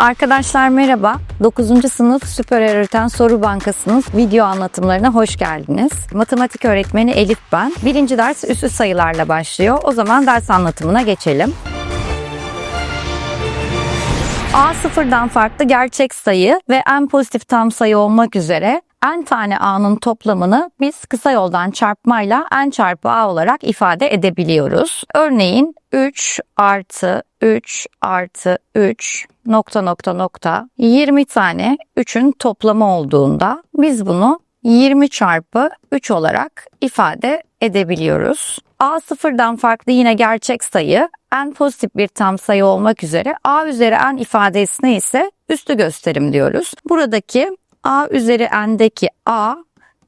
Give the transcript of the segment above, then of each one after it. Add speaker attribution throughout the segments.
Speaker 1: Arkadaşlar merhaba. 9. sınıf Süper Öğreten Soru Bankası'nın video anlatımlarına hoş geldiniz. Matematik öğretmeni Elif ben. Birinci ders üstü sayılarla başlıyor. O zaman ders anlatımına geçelim. A sıfırdan farklı gerçek sayı ve en pozitif tam sayı olmak üzere n tane a'nın toplamını biz kısa yoldan çarpmayla n çarpı a olarak ifade edebiliyoruz. Örneğin 3 artı 3 artı 3 nokta nokta nokta 20 tane 3'ün toplamı olduğunda biz bunu 20 çarpı 3 olarak ifade edebiliyoruz. A sıfırdan farklı yine gerçek sayı n pozitif bir tam sayı olmak üzere a üzeri n ifadesine ise üstü gösterim diyoruz. Buradaki a üzeri n'deki a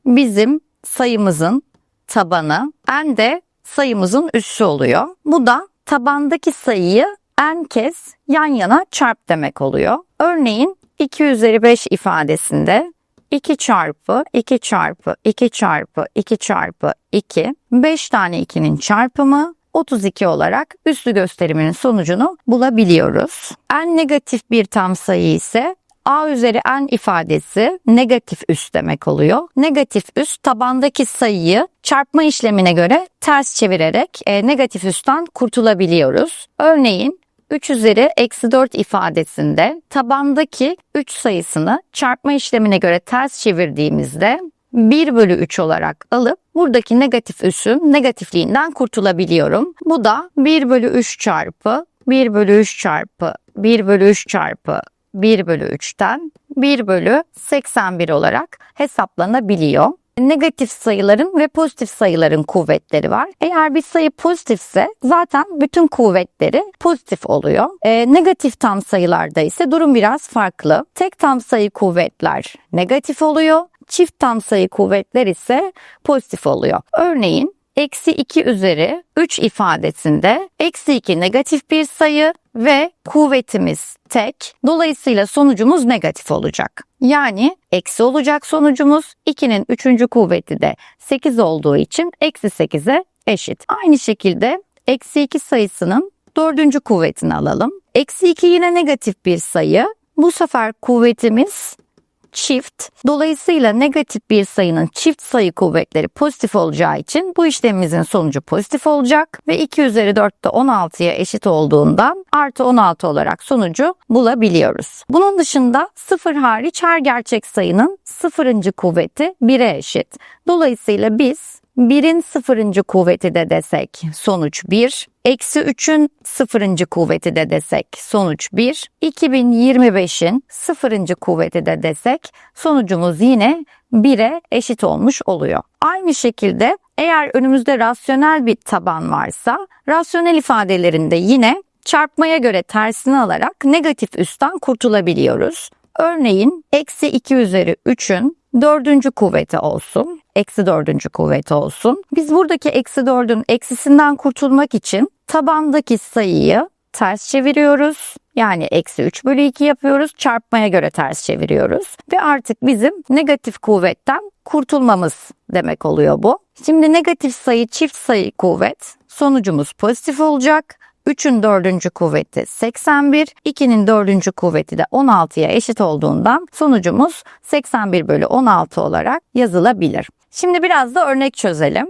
Speaker 1: bizim sayımızın tabanı, n de sayımızın üssü oluyor. Bu da tabandaki sayıyı n kez yan yana çarp demek oluyor. Örneğin 2 üzeri 5 ifadesinde 2 çarpı 2 çarpı 2 çarpı 2 çarpı 2 5 tane 2'nin çarpımı 32 olarak üslü gösteriminin sonucunu bulabiliyoruz. En negatif bir tam sayı ise a üzeri n ifadesi negatif üst demek oluyor. Negatif üst tabandaki sayıyı çarpma işlemine göre ters çevirerek e, negatif üstten kurtulabiliyoruz. Örneğin 3 üzeri eksi 4 ifadesinde tabandaki 3 sayısını çarpma işlemine göre ters çevirdiğimizde 1 bölü 3 olarak alıp buradaki negatif üssün negatifliğinden kurtulabiliyorum. Bu da 1 bölü 3 çarpı 1 bölü 3 çarpı 1 bölü 3 çarpı 1 bölü 3'ten 1 bölü 81 olarak hesaplanabiliyor. Negatif sayıların ve pozitif sayıların kuvvetleri var. Eğer bir sayı pozitifse zaten bütün kuvvetleri pozitif oluyor. E, negatif tam sayılarda ise durum biraz farklı. Tek tam sayı kuvvetler negatif oluyor. Çift tam sayı kuvvetler ise pozitif oluyor. Örneğin eksi 2 üzeri 3 ifadesinde eksi 2 negatif bir sayı ve kuvvetimiz tek. Dolayısıyla sonucumuz negatif olacak. Yani eksi olacak sonucumuz 2'nin 3. kuvveti de 8 olduğu için eksi 8'e eşit. Aynı şekilde eksi 2 sayısının 4. kuvvetini alalım. Eksi 2 yine negatif bir sayı. Bu sefer kuvvetimiz çift. Dolayısıyla negatif bir sayının çift sayı kuvvetleri pozitif olacağı için bu işlemimizin sonucu pozitif olacak ve 2 üzeri 4 de 16'ya eşit olduğundan artı 16 olarak sonucu bulabiliyoruz. Bunun dışında 0 hariç her gerçek sayının sıfırıncı kuvveti 1'e eşit. Dolayısıyla biz 1'in sıfırıncı kuvveti de desek sonuç 1. Eksi 3'ün sıfırıncı kuvveti de desek sonuç 1. 2025'in sıfırıncı kuvveti de desek sonucumuz yine 1'e eşit olmuş oluyor. Aynı şekilde eğer önümüzde rasyonel bir taban varsa rasyonel ifadelerinde yine çarpmaya göre tersini alarak negatif üstten kurtulabiliyoruz. Örneğin eksi 2 üzeri 3'ün dördüncü kuvveti olsun. Eksi dördüncü kuvveti olsun. Biz buradaki eksi dördün eksisinden kurtulmak için tabandaki sayıyı ters çeviriyoruz. Yani eksi 3 bölü 2 yapıyoruz. Çarpmaya göre ters çeviriyoruz. Ve artık bizim negatif kuvvetten kurtulmamız demek oluyor bu. Şimdi negatif sayı çift sayı kuvvet. Sonucumuz pozitif olacak. 3'ün dördüncü kuvveti 81, 2'nin dördüncü kuvveti de 16'ya eşit olduğundan sonucumuz 81 bölü 16 olarak yazılabilir. Şimdi biraz da örnek çözelim.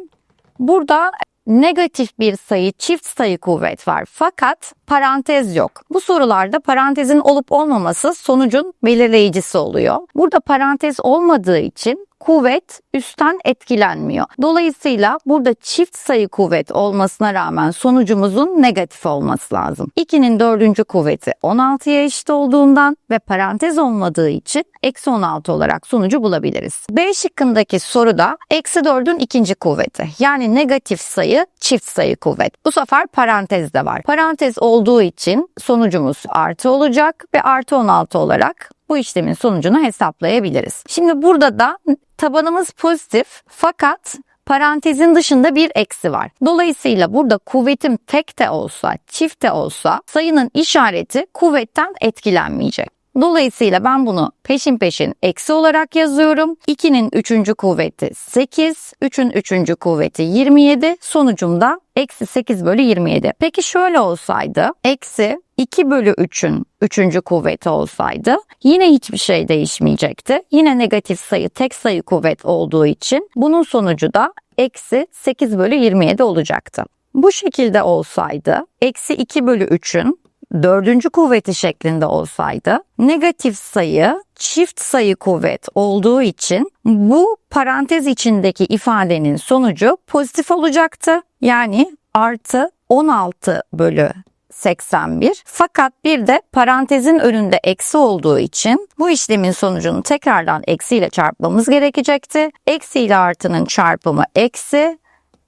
Speaker 1: Burada negatif bir sayı çift sayı kuvvet var fakat parantez yok. Bu sorularda parantezin olup olmaması sonucun belirleyicisi oluyor. Burada parantez olmadığı için kuvvet üstten etkilenmiyor. Dolayısıyla burada çift sayı kuvvet olmasına rağmen sonucumuzun negatif olması lazım. 2'nin dördüncü kuvveti 16'ya eşit olduğundan ve parantez olmadığı için eksi 16 olarak sonucu bulabiliriz. B şıkkındaki soruda eksi 4'ün ikinci kuvveti yani negatif sayı çift sayı kuvvet. Bu sefer parantez de var. Parantez olduğu için sonucumuz artı olacak ve artı 16 olarak bu işlemin sonucunu hesaplayabiliriz. Şimdi burada da tabanımız pozitif fakat parantezin dışında bir eksi var. Dolayısıyla burada kuvvetim tek de olsa, çift de olsa sayının işareti kuvvetten etkilenmeyecek. Dolayısıyla ben bunu peşin peşin eksi olarak yazıyorum. 2'nin 3. kuvveti 8, 3'ün 3. kuvveti 27. Sonucumda eksi 8 bölü 27. Peki şöyle olsaydı eksi 2 bölü 3'ün 3. kuvveti olsaydı yine hiçbir şey değişmeyecekti. Yine negatif sayı tek sayı kuvvet olduğu için bunun sonucu da eksi 8 bölü 27 olacaktı. Bu şekilde olsaydı eksi 2 bölü 3'ün dördüncü kuvveti şeklinde olsaydı negatif sayı çift sayı kuvvet olduğu için bu parantez içindeki ifadenin sonucu pozitif olacaktı. Yani artı 16 bölü 81. Fakat bir de parantezin önünde eksi olduğu için bu işlemin sonucunu tekrardan eksiyle çarpmamız gerekecekti. Eksi ile artının çarpımı eksi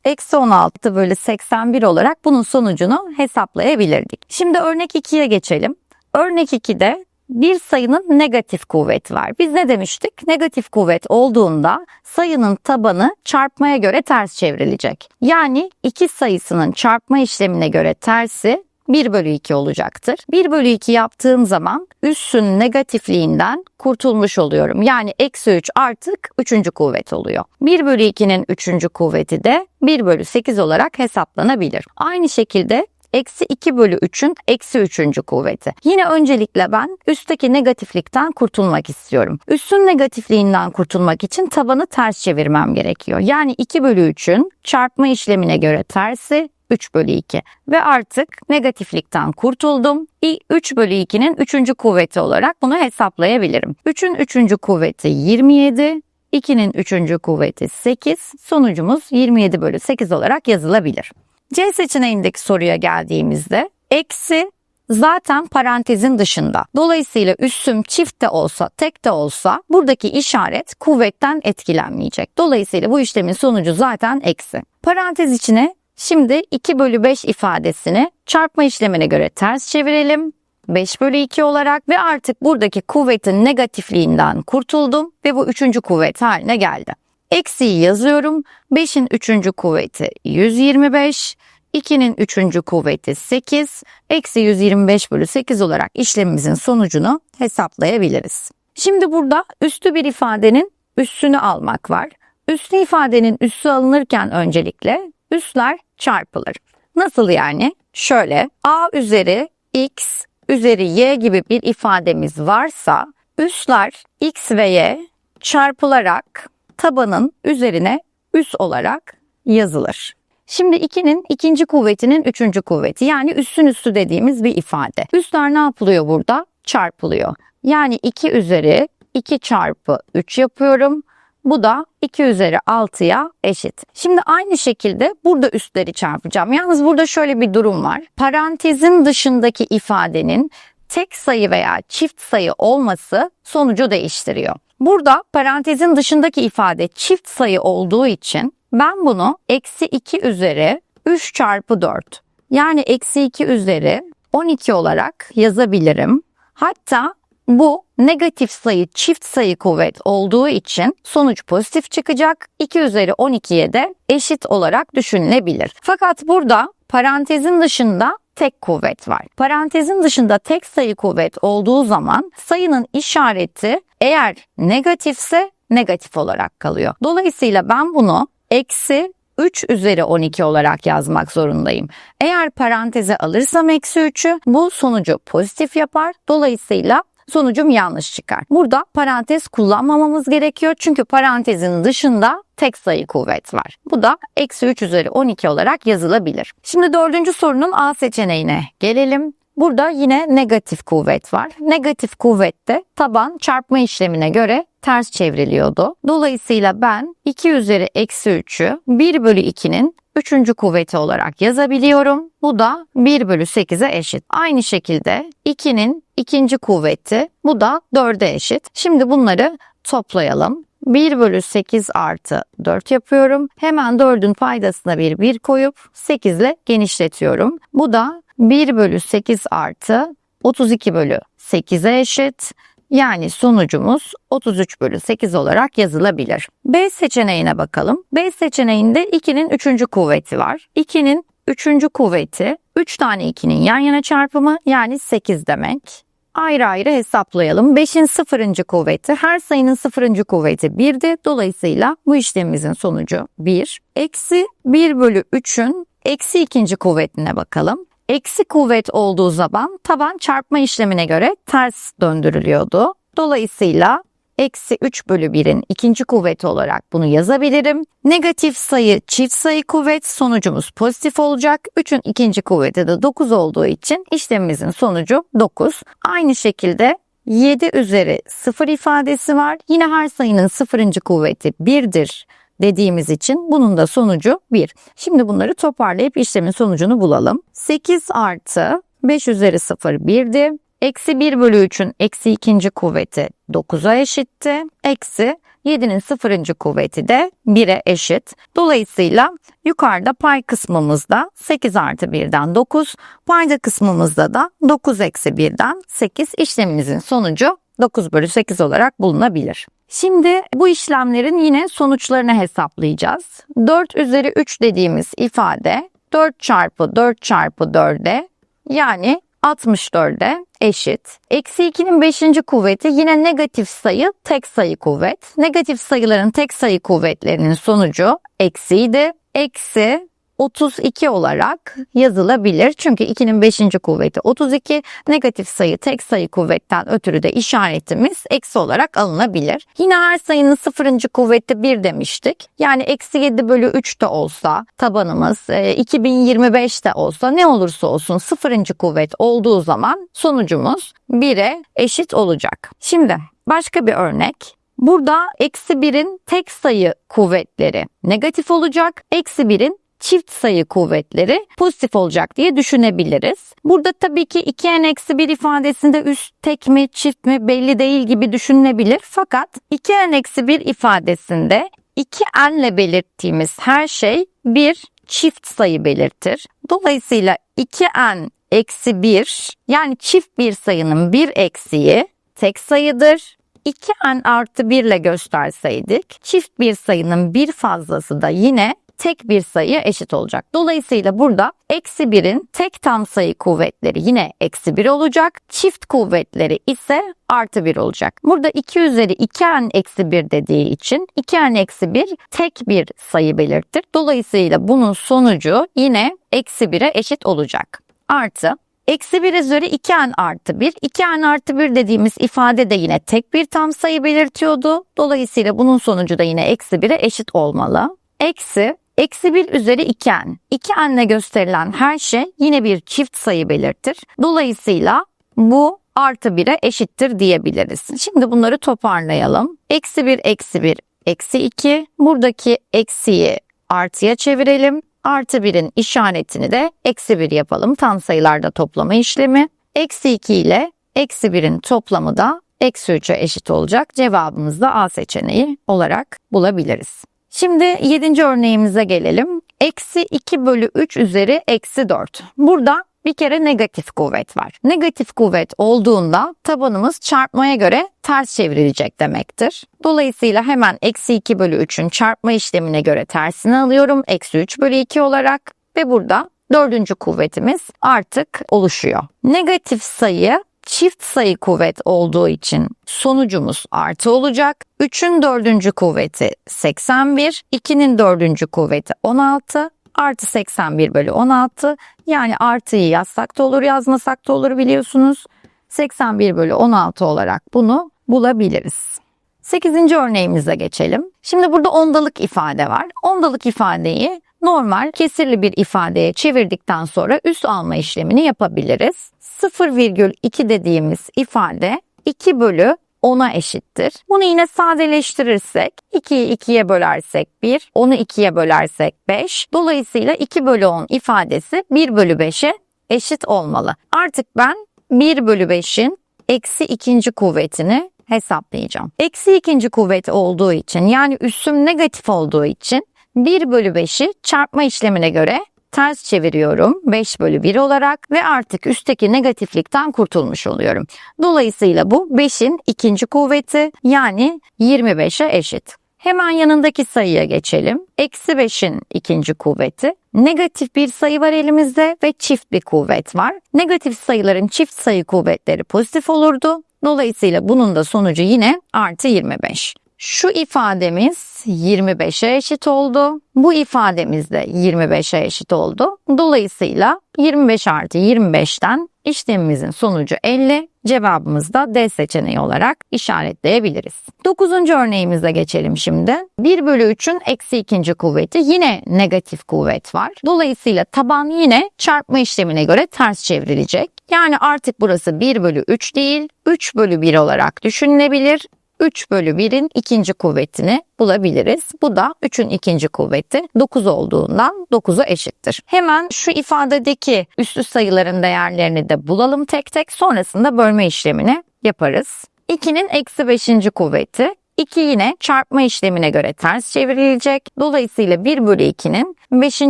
Speaker 1: eksi 16 bölü 81 olarak bunun sonucunu hesaplayabilirdik. Şimdi örnek 2'ye geçelim. Örnek 2'de bir sayının negatif kuvveti var. Biz ne demiştik? Negatif kuvvet olduğunda sayının tabanı çarpmaya göre ters çevrilecek. Yani iki sayısının çarpma işlemine göre tersi 1 bölü 2 olacaktır. 1 bölü 2 yaptığım zaman üssün negatifliğinden kurtulmuş oluyorum. Yani eksi 3 artık 3. kuvvet oluyor. 1 bölü 2'nin 3. kuvveti de 1 bölü 8 olarak hesaplanabilir. Aynı şekilde eksi 2 bölü 3'ün eksi 3. kuvveti. Yine öncelikle ben üstteki negatiflikten kurtulmak istiyorum. Üssün negatifliğinden kurtulmak için tabanı ters çevirmem gerekiyor. Yani 2 bölü 3'ün çarpma işlemine göre tersi 3 bölü 2 ve artık negatiflikten kurtuldum. 3 bölü 2'nin 3. kuvveti olarak bunu hesaplayabilirim. 3'ün 3. kuvveti 27, 2'nin 3. kuvveti 8, sonucumuz 27 bölü 8 olarak yazılabilir. C seçeneğindeki soruya geldiğimizde eksi zaten parantezin dışında. Dolayısıyla üssüm çift de olsa tek de olsa buradaki işaret kuvvetten etkilenmeyecek. Dolayısıyla bu işlemin sonucu zaten eksi. Parantez içine Şimdi 2 bölü 5 ifadesini çarpma işlemine göre ters çevirelim. 5 bölü 2 olarak ve artık buradaki kuvvetin negatifliğinden kurtuldum ve bu üçüncü kuvvet haline geldi. Eksiyi yazıyorum. 5'in üçüncü kuvveti 125, 2'nin üçüncü kuvveti 8, eksi 125 bölü 8 olarak işlemimizin sonucunu hesaplayabiliriz. Şimdi burada üstü bir ifadenin üssünü almak var. Üslü ifadenin üssü alınırken öncelikle üsler çarpılır. Nasıl yani? Şöyle a üzeri x üzeri y gibi bir ifademiz varsa üsler x ve y çarpılarak tabanın üzerine üs olarak yazılır. Şimdi 2'nin ikinci kuvvetinin üçüncü kuvveti yani üssün üstü dediğimiz bir ifade. Üsler ne yapılıyor burada? Çarpılıyor. Yani 2 üzeri 2 çarpı 3 yapıyorum. Bu da 2 üzeri 6'ya eşit. Şimdi aynı şekilde burada üstleri çarpacağım. Yalnız burada şöyle bir durum var. Parantezin dışındaki ifadenin tek sayı veya çift sayı olması sonucu değiştiriyor. Burada parantezin dışındaki ifade çift sayı olduğu için ben bunu eksi 2 üzeri 3 çarpı 4 yani eksi 2 üzeri 12 olarak yazabilirim. Hatta bu negatif sayı çift sayı kuvvet olduğu için sonuç pozitif çıkacak. 2 üzeri 12'ye de eşit olarak düşünülebilir. Fakat burada parantezin dışında tek kuvvet var. Parantezin dışında tek sayı kuvvet olduğu zaman sayının işareti eğer negatifse negatif olarak kalıyor. Dolayısıyla ben bunu eksi 3 üzeri 12 olarak yazmak zorundayım. Eğer paranteze alırsam eksi 3'ü bu sonucu pozitif yapar. Dolayısıyla sonucum yanlış çıkar. Burada parantez kullanmamamız gerekiyor çünkü parantezin dışında tek sayı kuvvet var. Bu da eksi 3 üzeri 12 olarak yazılabilir. Şimdi dördüncü sorunun A seçeneğine gelelim. Burada yine negatif kuvvet var. Negatif kuvvette taban çarpma işlemine göre ters çevriliyordu. Dolayısıyla ben 2 üzeri eksi 3'ü 1 bölü 2'nin 3. kuvveti olarak yazabiliyorum. Bu da 1 bölü 8'e eşit. Aynı şekilde 2'nin ikinci kuvveti bu da 4'e eşit. Şimdi bunları toplayalım. 1 bölü 8 artı 4 yapıyorum. Hemen 4'ün paydasına bir 1 koyup 8 ile genişletiyorum. Bu da 1 bölü 8 artı 32 bölü 8'e eşit. Yani sonucumuz 33 bölü 8 olarak yazılabilir. B seçeneğine bakalım. B seçeneğinde 2'nin 3. kuvveti var. 2'nin 3. kuvveti 3 tane 2'nin yan yana çarpımı yani 8 demek. ayrı ayrı hesaplayalım. 5'in sıfırıncı kuvveti her sayının sıfırıncı kuvveti 1'di. Dolayısıyla bu işlemimizin sonucu 1. Eksi 1 bölü 3'ün eksi ikinci kuvvetine bakalım. Eksi kuvvet olduğu zaman taban çarpma işlemine göre ters döndürülüyordu. Dolayısıyla eksi 3 bölü 1'in ikinci kuvveti olarak bunu yazabilirim. Negatif sayı çift sayı kuvvet sonucumuz pozitif olacak. 3'ün ikinci kuvveti de 9 olduğu için işlemimizin sonucu 9. Aynı şekilde 7 üzeri 0 ifadesi var. Yine her sayının sıfırıncı kuvveti 1'dir dediğimiz için bunun da sonucu 1. Şimdi bunları toparlayıp işlemin sonucunu bulalım. 8 artı 5 üzeri 0 1'di. Eksi 1 bölü 3'ün eksi ikinci kuvveti 9'a eşitti. Eksi 7'nin sıfırıncı kuvveti de 1'e eşit. Dolayısıyla yukarıda pay kısmımızda 8 artı 1'den 9, payda kısmımızda da 9 eksi 1'den 8 işlemimizin sonucu 9 bölü 8 olarak bulunabilir. Şimdi bu işlemlerin yine sonuçlarını hesaplayacağız. 4 üzeri 3 dediğimiz ifade 4 çarpı 4 çarpı 4'e yani 64'e eşit. Eksi 2'nin 5. kuvveti yine negatif sayı tek sayı kuvvet. Negatif sayıların tek sayı kuvvetlerinin sonucu eksiydi. Eksi 32 olarak yazılabilir. Çünkü 2'nin 5. kuvveti 32. Negatif sayı tek sayı kuvvetten ötürü de işaretimiz eksi olarak alınabilir. Yine her sayının 0. kuvveti 1 demiştik. Yani eksi 7 bölü 3 de olsa tabanımız 2025 e, de olsa ne olursa olsun 0. kuvvet olduğu zaman sonucumuz 1'e eşit olacak. Şimdi başka bir örnek. Burada eksi 1'in tek sayı kuvvetleri negatif olacak. Eksi 1'in çift sayı kuvvetleri pozitif olacak diye düşünebiliriz. Burada tabii ki 2n-1 ifadesinde üst tek mi çift mi belli değil gibi düşünülebilir. Fakat 2n-1 ifadesinde 2n ile belirttiğimiz her şey bir çift sayı belirtir. Dolayısıyla 2n eksi 1 yani çift bir sayının bir eksiği tek sayıdır. 2n artı 1 ile gösterseydik çift bir sayının bir fazlası da yine tek bir sayıya eşit olacak. Dolayısıyla burada eksi 1'in tek tam sayı kuvvetleri yine eksi 1 olacak. Çift kuvvetleri ise artı 1 olacak. Burada 2 üzeri 2n eksi 1 dediği için 2n eksi 1 tek bir sayı belirtir. Dolayısıyla bunun sonucu yine eksi 1'e eşit olacak. Artı Eksi 1 üzeri 2n artı 1. 2n artı 1 dediğimiz ifade de yine tek bir tam sayı belirtiyordu. Dolayısıyla bunun sonucu da yine eksi 1'e eşit olmalı. Eksi Eksi 1 üzeri 2n. 2n ile gösterilen her şey yine bir çift sayı belirtir. Dolayısıyla bu artı 1'e eşittir diyebiliriz. Şimdi bunları toparlayalım. Eksi 1, eksi 1, eksi 2. Buradaki eksiyi artıya çevirelim. Artı 1'in işaretini de eksi 1 yapalım. Tam sayılarda toplama işlemi. Eksi 2 ile eksi 1'in toplamı da eksi 3'e eşit olacak. Cevabımızı da A seçeneği olarak bulabiliriz. Şimdi yedinci örneğimize gelelim. Eksi 2 bölü 3 üzeri eksi 4. Burada bir kere negatif kuvvet var. Negatif kuvvet olduğunda tabanımız çarpmaya göre ters çevrilecek demektir. Dolayısıyla hemen eksi 2 bölü 3'ün çarpma işlemine göre tersini alıyorum. Eksi 3 bölü 2 olarak ve burada dördüncü kuvvetimiz artık oluşuyor. Negatif sayı çift sayı kuvvet olduğu için sonucumuz artı olacak. 3'ün dördüncü kuvveti 81, 2'nin dördüncü kuvveti 16, artı 81 bölü 16 yani artıyı yazsak da olur yazmasak da olur biliyorsunuz. 81 bölü 16 olarak bunu bulabiliriz. 8. örneğimize geçelim. Şimdi burada ondalık ifade var. Ondalık ifadeyi normal kesirli bir ifadeye çevirdikten sonra üst alma işlemini yapabiliriz. 0,2 dediğimiz ifade 2 bölü 10'a eşittir. Bunu yine sadeleştirirsek 2'yi 2'ye bölersek 1, 10'u 2'ye bölersek 5. Dolayısıyla 2 bölü 10 ifadesi 1 bölü 5'e eşit olmalı. Artık ben 1 bölü 5'in eksi ikinci kuvvetini hesaplayacağım. Eksi ikinci kuvvet olduğu için yani üssüm negatif olduğu için 1 bölü 5'i çarpma işlemine göre ters çeviriyorum 5 bölü 1 olarak ve artık üstteki negatiflikten kurtulmuş oluyorum. Dolayısıyla bu 5'in ikinci kuvveti yani 25'e eşit. Hemen yanındaki sayıya geçelim. Eksi 5'in ikinci kuvveti. Negatif bir sayı var elimizde ve çift bir kuvvet var. Negatif sayıların çift sayı kuvvetleri pozitif olurdu. Dolayısıyla bunun da sonucu yine artı 25. Şu ifademiz 25'e eşit oldu. Bu ifademiz de 25'e eşit oldu. Dolayısıyla 25 artı 25'ten işlemimizin sonucu 50. Cevabımız da D seçeneği olarak işaretleyebiliriz. 9. örneğimize geçelim şimdi. 1 bölü 3'ün eksi ikinci kuvveti yine negatif kuvvet var. Dolayısıyla taban yine çarpma işlemine göre ters çevrilecek. Yani artık burası 1 bölü 3 değil 3 bölü 1 olarak düşünülebilir. 3 bölü 1'in ikinci kuvvetini bulabiliriz. Bu da 3'ün ikinci kuvveti 9 olduğundan 9'u eşittir. Hemen şu ifadedeki üstü sayıların değerlerini de bulalım tek tek sonrasında bölme işlemini yaparız. 2'nin eksi 5. kuvveti 2 yine çarpma işlemine göre ters çevrilecek. Dolayısıyla 1 bölü 2'nin 5.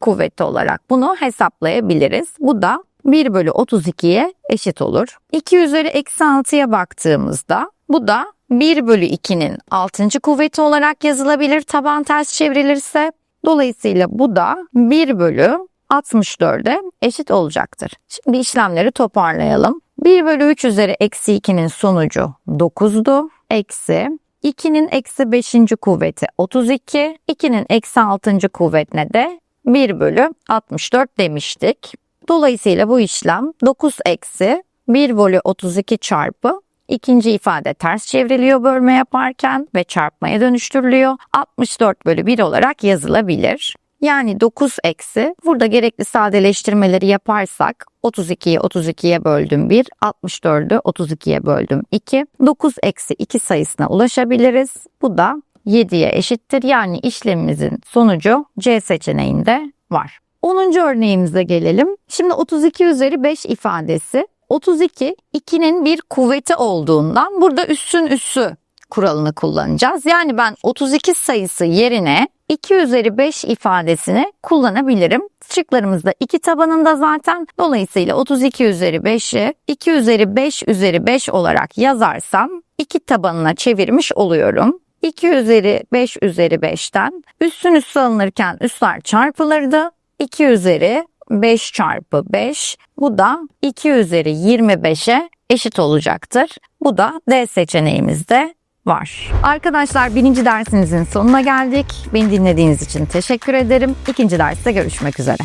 Speaker 1: kuvveti olarak bunu hesaplayabiliriz. Bu da 1 bölü 32'ye eşit olur. 2 üzeri eksi 6'ya baktığımızda bu da 1 bölü 2'nin 6. kuvveti olarak yazılabilir taban ters çevrilirse. Dolayısıyla bu da 1 bölü 64'e eşit olacaktır. Şimdi işlemleri toparlayalım. 1 bölü 3 üzeri eksi 2'nin sonucu 9'du. Eksi 2'nin eksi 5. kuvveti 32. 2'nin eksi 6. kuvvetine de 1 bölü 64 demiştik. Dolayısıyla bu işlem 9 eksi 1 bölü 32 çarpı İkinci ifade ters çevriliyor bölme yaparken ve çarpmaya dönüştürülüyor. 64 bölü 1 olarak yazılabilir. Yani 9 eksi burada gerekli sadeleştirmeleri yaparsak 32'yi 32'ye böldüm 1, 64'ü 32'ye böldüm 2. 9 eksi 2 sayısına ulaşabiliriz. Bu da 7'ye eşittir. Yani işlemimizin sonucu C seçeneğinde var. 10. örneğimize gelelim. Şimdi 32 üzeri 5 ifadesi 32 2'nin bir kuvveti olduğundan burada üssün üssü kuralını kullanacağız. Yani ben 32 sayısı yerine 2 üzeri 5 ifadesini kullanabilirim. Şıklarımızda 2 tabanında zaten. Dolayısıyla 32 üzeri 5'i 2 üzeri 5 üzeri 5 olarak yazarsam 2 tabanına çevirmiş oluyorum. 2 üzeri 5 üzeri 5'ten üssün üssü alınırken üsler çarpılırdı. 2 üzeri 5 çarpı 5 bu da 2 üzeri 25'e eşit olacaktır. Bu da D seçeneğimizde var. Arkadaşlar birinci dersimizin sonuna geldik. Beni dinlediğiniz için teşekkür ederim. İkinci derste görüşmek üzere.